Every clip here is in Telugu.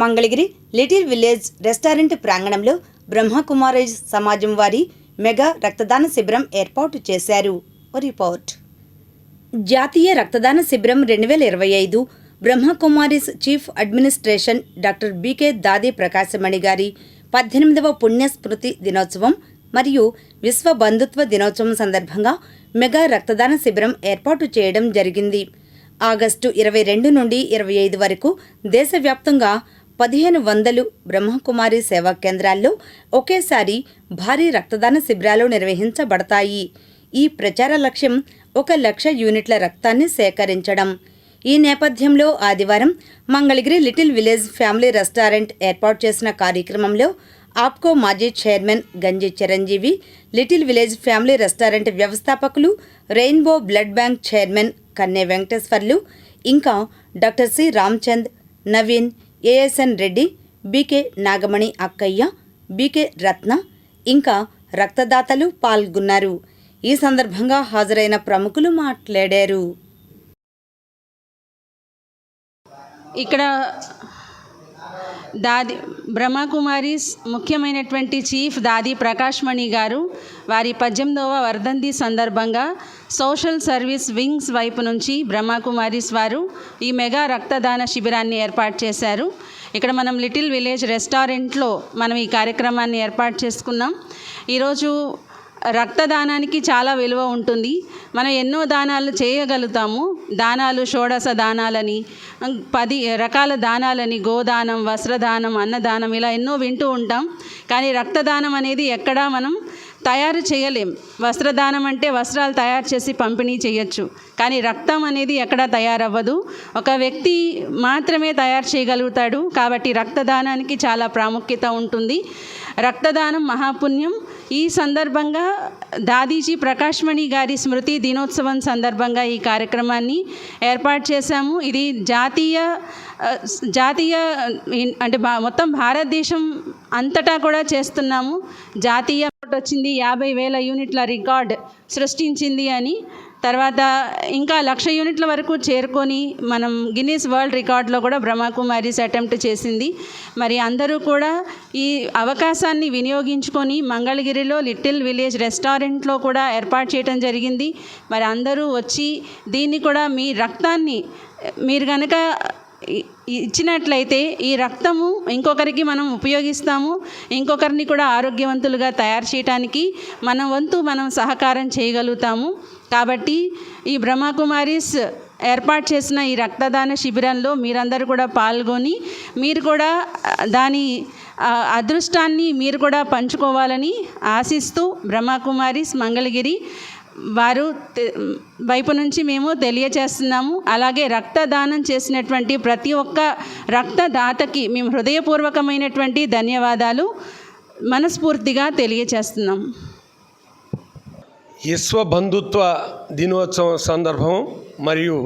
మంగళగిరి లిటిల్ విలేజ్ రెస్టారెంట్ ప్రాంగణంలో బ్రహ్మకుమారేజ్ సమాజం వారి మెగా రక్తదాన శిబిరం ఏర్పాటు చేశారు. రిపోర్ట్. జాతీయ రక్తదాన శిబిరం రెండు వేల ఇరవై ఐదు Brahma Kumaris chief administration doctor BK Dadi Prakashmani గారి పద్దెనిమిదవ పుణ్యస్మృతి దినోత్సవం మరియు విశ్వ బంధుత్వ దినోత్సవం సందర్భంగా మెగా రక్తదాన శిబిరం ఏర్పాటు చేయడం జరిగింది. ఆగస్టు ఇరవై రెండు నుండి ఇరవై ఐదు వరకు దేశవ్యాప్తంగా పదిహేను వందలు బ్రహ్మకుమారి సేవా కేంద్రాల్లో ఒకేసారి భారీ రక్తదాన శిబిరాలు నిర్వహించబడతాయి. ఈ ప్రచార లక్ష్యం ఒక లక్ష యూనిట్ల రక్తాన్ని సేకరించడం. ఈ నేపథ్యంలో ఆదివారం Mangalagiri Little Village Family Restaurant ఏర్పాటు చేసిన కార్యక్రమంలో ఆప్కో మాజీ chairman Ganji Chiranjeevi Little Village Family Restaurant వ్యవస్థాపకులు Rainbow Blood Bank chairman Kanne Venkateswarlu ఇంకా doctor C Ramchand Naveen A S N Reddy BK Nagamani అక్కయ్య బీకే రత్న ఇంకా రక్తదాతలు పాల్గొన్నారు. ఈ సందర్భంగా హాజరైన ప్రముఖులు మాట్లాడారు. ఇక్కడ దాది బ్రహ్మకుమారీస్ ముఖ్యమైనటువంటి చీఫ్ దాది ప్రకాష్మణి గారు వారి పద్దెనిమిదవ వర్ధంతి సందర్భంగా సోషల్ సర్వీస్ వింగ్స్ వైపు నుంచి బ్రహ్మకుమారీస్ వారు ఈ మెగా రక్తదాన శిబిరాన్ని ఏర్పాటు చేశారు. ఇక్కడ మనం లిటిల్ విలేజ్ రెస్టారెంట్లో మనం ఈ కార్యక్రమాన్ని ఏర్పాటు చేసుకున్నాం. ఈరోజు రక్తదానానికి చాలా విలువ ఉంటుంది. మనం ఎన్నో దానాలు చేయగలుగుతాము. దానాలు షోడశ దానాలని పది రకాల దానాలని గోదానం వస్త్రదానం అన్నదానం ఇలా ఎన్నో వింటూ ఉంటాం. కానీ రక్తదానం అనేది ఎక్కడా మనం తయారు చేయలేం. వస్త్రదానం అంటే వస్త్రాలు తయారు చేసి పంపిణీ చేయొచ్చు. కానీ రక్తం అనేది ఎక్కడా తయారవ్వదు. ఒక వ్యక్తి మాత్రమే తయారు చేయగలుగుతాడు. కాబట్టి రక్తదానానికి చాలా ప్రాముఖ్యత ఉంటుంది. రక్తదానం మహాపుణ్యం. ఈ సందర్భంగా దాదీజీ ప్రకాష్మణి గారి స్మృతి దినోత్సవం సందర్భంగా ఈ కార్యక్రమాన్ని ఏర్పాటు చేశాము. ఇది జాతీయ జాతీయ అంటే మొత్తం భారతదేశం అంతటా కూడా చేస్తున్నాము. జాతీయ వచ్చింది యాభై వేల యూనిట్ల రికార్డ్ సృష్టించింది అని తర్వాత ఇంకా లక్ష యూనిట్ల వరకు చేరుకొని మనం గిన్నీస్ వరల్డ్ రికార్డులో కూడా బ్రహ్మకుమారిస్ అటెంప్ట్ చేసింది. మరి అందరూ కూడా ఈ అవకాశాన్ని వినియోగించుకొని మంగళగిరిలో లిటిల్ విలేజ్ రెస్టారెంట్లో కూడా ఏర్పాటు చేయడం జరిగింది. మరి అందరూ వచ్చి దీన్ని కూడా మీ రక్తాన్ని మీరు కనుక ఇచ్చినట్లయితే ఈ రక్తము ఇంకొకరికి మనం ఉపయోగిస్తాము. ఇంకొకరిని కూడా ఆరోగ్యవంతులుగా తయారు చేయడానికి మన వంతు మనం సహకారం చేయగలుగుతాము. కాబట్టి ఈ బ్రహ్మకుమారిస్ ఏర్పాటు చేసిన ఈ రక్తదాన శిబిరంలో మీరందరూ కూడా పాల్గొని మీరు కూడా దాని అదృష్టాన్ని మీరు కూడా పంచుకోవాలని ఆశిస్తూ బ్రహ్మకుమారిస్ మంగళగిరి వారు వైపు నుంచి మేము తెలియచేస్తున్నాము. అలాగే రక్తదానం చేసినటువంటి ప్రతి ఒక్క రక్తదాతకి మేము హృదయపూర్వకమైనటువంటి ధన్యవాదాలు. మనస్ఫూర్తిగా తెలియచేస్తున్నాం. విశ్వబంధుత్వ దినోత్సవం సందర్భం మరియు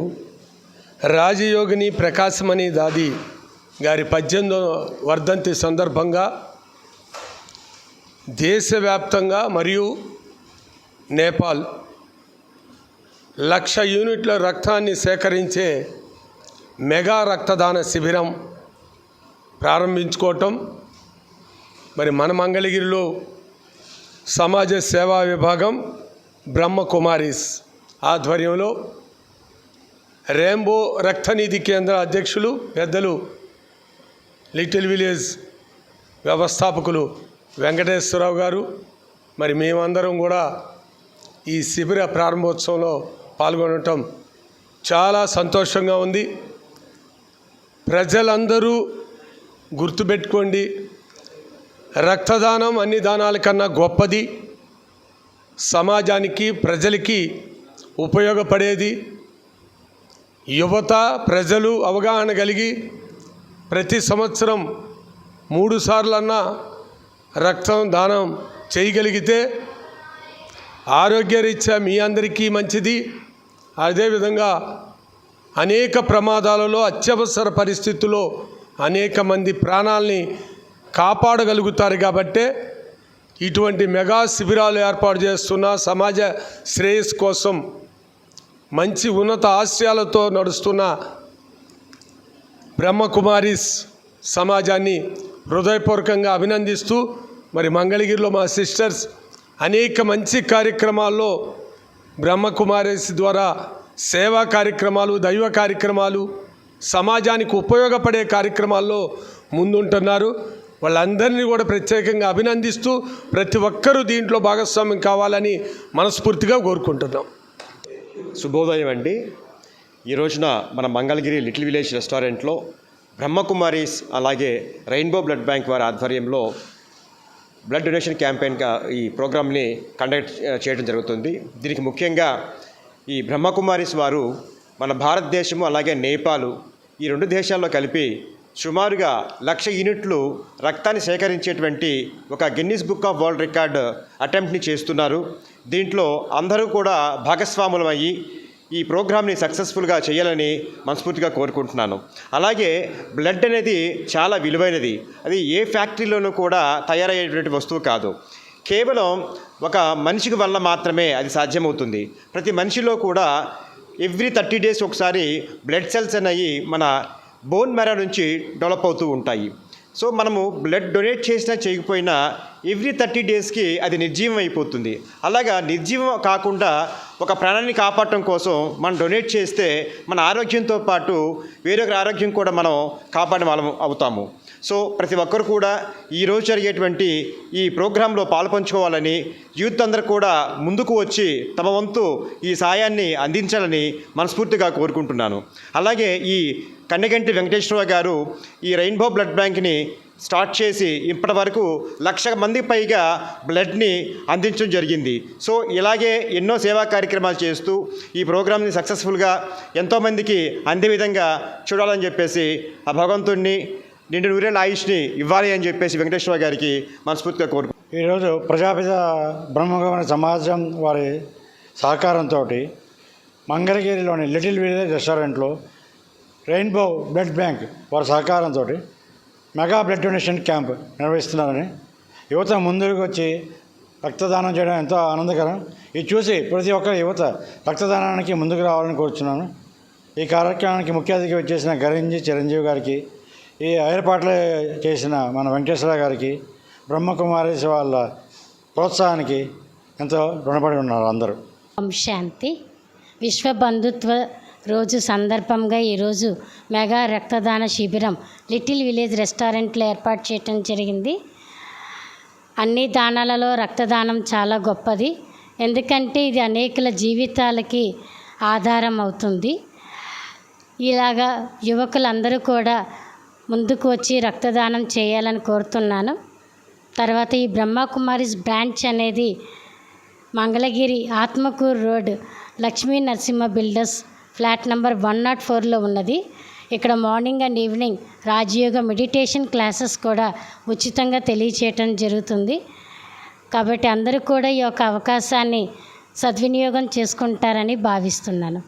రాజయోగిని ప్రకాశమణి దాది గారి పద్దెనిమిదో వర్ధంతి సందర్భంగా దేశవ్యాప్తంగా మరియు నేపాల్ లక్ష యూనిట్ల రక్తాన్ని సేకరించే మెగా రక్తదాన శిబిరం ప్రారంభించుకోవటం మరి మన మంగళగిరిలో సమాజ సేవా విభాగం బ్రహ్మకుమారీస్ ఆధ్వర్యంలో రెయిన్బో రక్తనిధి కేంద్ర అధ్యక్షులు పెద్దలు లిటిల్ విలేజ్ వ్యవస్థాపకులు వెంకటేశ్వరరావు గారు మరి మేమందరం కూడా ఈ శిబిర ప్రారంభోత్సవంలో పాల్గొనటం చాలా సంతోషంగా ఉంది. ప్రజలందరూ గుర్తుపెట్టుకోండి రక్తదానం అన్ని దానాల కన్నా గొప్పది. సమాజానికి ప్రజలకి ఉపయోగపడేది యువత ప్రజలు అవగాహన కలిగి ప్రతి సంవత్సరం మూడు సార్లన్నా రక్తం దానం చేయగలిగితే ఆరోగ్యరీత్యా మీ అందరికీ మంచిది. అదేవిధంగా అనేక ప్రమాదాలలో అత్యవసర పరిస్థితుల్లో అనేక మంది ప్రాణాలని కాపాడగలుగుతారు కాబట్టే ఇటువంటి మెగా శిబిరాలు ఏర్పాటు చేస్తున్న సమాజ శ్రేయస్ కోసం మంచి ఉన్నత ఆశయాలతో నడుస్తున్న బ్రహ్మకుమారిస్ సమాజాన్ని హృదయపూర్వకంగా అభినందిస్తూ మరి మంగళగిరిలో మా సిస్టర్స్ అనేక మంచి కార్యక్రమాల్లో బ్రహ్మకుమారిస్ ద్వారా సేవా కార్యక్రమాలు దైవ కార్యక్రమాలు సమాజానికి ఉపయోగపడే కార్యక్రమాల్లో ముందుంటున్నారు. వాళ్ళందరినీ కూడా ప్రత్యేకంగా అభినందిస్తూ ప్రతి ఒక్కరూ దీంట్లో భాగస్వామ్యం కావాలని మనస్ఫూర్తిగా కోరుకుంటున్నాం. శుభోదయం అండి. ఈ రోజున మన మంగళగిరి లిటిల్ విలేజ్ రెస్టారెంట్లో బ్రహ్మకుమారీస్ అలాగే రెయిన్బో బ్లడ్ బ్యాంక్ వారి ఆధ్వర్యంలో బ్లడ్ డొనేషన్ క్యాంపెయిన్గా ఈ ప్రోగ్రామ్ని కండక్ట్ చేయడం జరుగుతుంది. దీనికి ముఖ్యంగా ఈ బ్రహ్మకుమారీస్ వారు మన భారతదేశము అలాగే నేపాలు ఈ రెండు దేశాల్లో కలిపి సుమారుగా లక్ష యూనిట్లు రక్తాన్ని సేకరించేటువంటి ఒక Guinness book of world record అటెంప్ట్ని చేస్తున్నారు. దీంట్లో అందరూ కూడా భాగస్వాములమయ్యి ఈ ప్రోగ్రామ్ని సక్సెస్ఫుల్గా చేయాలని మనస్ఫూర్తిగా కోరుకుంటున్నాను. అలాగే బ్లడ్ అనేది చాలా విలువైనది. అది ఏ ఫ్యాక్టరీలోనూ కూడా తయారయ్యేటువంటి వస్తువు కాదు. కేవలం ఒక మనిషికి వల్ల మాత్రమే అది సాధ్యమవుతుంది. ప్రతి మనిషిలో కూడా ఎవ్రీ థర్టీ డేస్ ఒకసారి బ్లడ్ సెల్స్ అనేవి మన బోన్ మెరా నుంచి డెవలప్ అవుతూ ఉంటాయి. సో మనము బ్లడ్ డొనేట్ చేసినా చేయకపోయినా ఎవ్రీ థర్టీ డేస్కి అది నిర్జీవం అయిపోతుంది. అలాగా నిర్జీవం కాకుండా ఒక ప్రాణాన్ని కాపాడటం కోసం మనం డొనేట్ చేస్తే మన ఆరోగ్యంతో పాటు వేరొకరి ఆరోగ్యం కూడా మనం కాపాడే వాళ్ళం అవుతాము. సో ప్రతి ఒక్కరు కూడా ఈరోజు జరిగేటువంటి ఈ ప్రోగ్రాంలో పాల్పంచుకోవాలని యూత్ అందరూ కూడా ముందుకు వచ్చి తమ వంతు ఈ సాయాన్ని అందించాలని మనస్ఫూర్తిగా కోరుకుంటున్నాను. అలాగే ఈ కన్నెగంటి వెంకటేశ్వరరావు గారు ఈ రెయిన్బో బ్లడ్ బ్యాంక్ని స్టార్ట్ చేసి ఇప్పటి వరకు లక్ష మంది పైగా బ్లడ్ని అందించడం జరిగింది. సో ఇలాగే ఎన్నో సేవా కార్యక్రమాలు చేస్తూ ఈ ప్రోగ్రామ్ని సక్సెస్ఫుల్గా ఎంతోమందికి అందే విధంగా చూడాలని చెప్పేసి ఆ భగవంతుడిని నిండు నూరేళ్ళ ఆయుష్ని ఇవ్వాలి అని చెప్పేసి వెంకటేశ్వర గారికి మనస్ఫూర్తిగా కోరుకు ఈరోజు ప్రజాపిత బ్రహ్మగమన సమాజం వారి సహకారంతో మంగళగిరిలోని లిటిల్ విలేజ్ రెస్టారెంట్లో రెయిన్బో బ్లడ్ బ్యాంక్ వారి సహకారంతో మెగా బ్లడ్ డొనేషన్ క్యాంప్ నిర్వహిస్తున్నారని. యువత ముందుకు వచ్చి రక్తదానం చేయడం ఎంతో ఆనందకరం. ఇది చూసి ప్రతి ఒక్క యువత రక్తదానానికి ముందుకు రావాలని కోరుచున్నాను. ఈ కార్యక్రమానికి ముఖ్య అతిథిగా వచ్చేసిన గరించి చిరంజీవి గారికి ఈ ఏర్పాట్లు చేసిన మన వెంకటేశ్వర గారికి బ్రహ్మకుమారేశ్ వాళ్ళ ప్రోత్సాహానికి ఎంతో రుణపడి ఉన్నారు అందరూ. శాంతి. విశ్వ బంధుత్వ రోజు సందర్భంగా ఈరోజు మెగా రక్తదాన శిబిరం లిటిల్ విలేజ్ రెస్టారెంట్లో ఏర్పాటు చేయటం జరిగింది. అన్ని దానాలలో రక్తదానం చాలా గొప్పది. ఎందుకంటే ఇది అనేకుల జీవితాలకి ఆధారం అవుతుంది. ఇలాగా యువకులందరూ కూడా ముందుకు వచ్చి రక్తదానం చేయాలని కోరుతున్నాను. తర్వాత ఈ బ్రహ్మకుమారిస్ బ్రాంచ్ అనేది Mangalagiri Atmakur road Lakshmi Narasimha builders flat number one naught ఫోర్లో ఉన్నది. ఇక్కడ morning and evening Rajayoga meditation classes కూడా ఉచితంగా తెలియచేయటం జరుగుతుంది. కాబట్టి అందరూ కూడా ఈ యొక్క అవకాశాన్ని సద్వినియోగం చేసుకుంటారని భావిస్తున్నాను.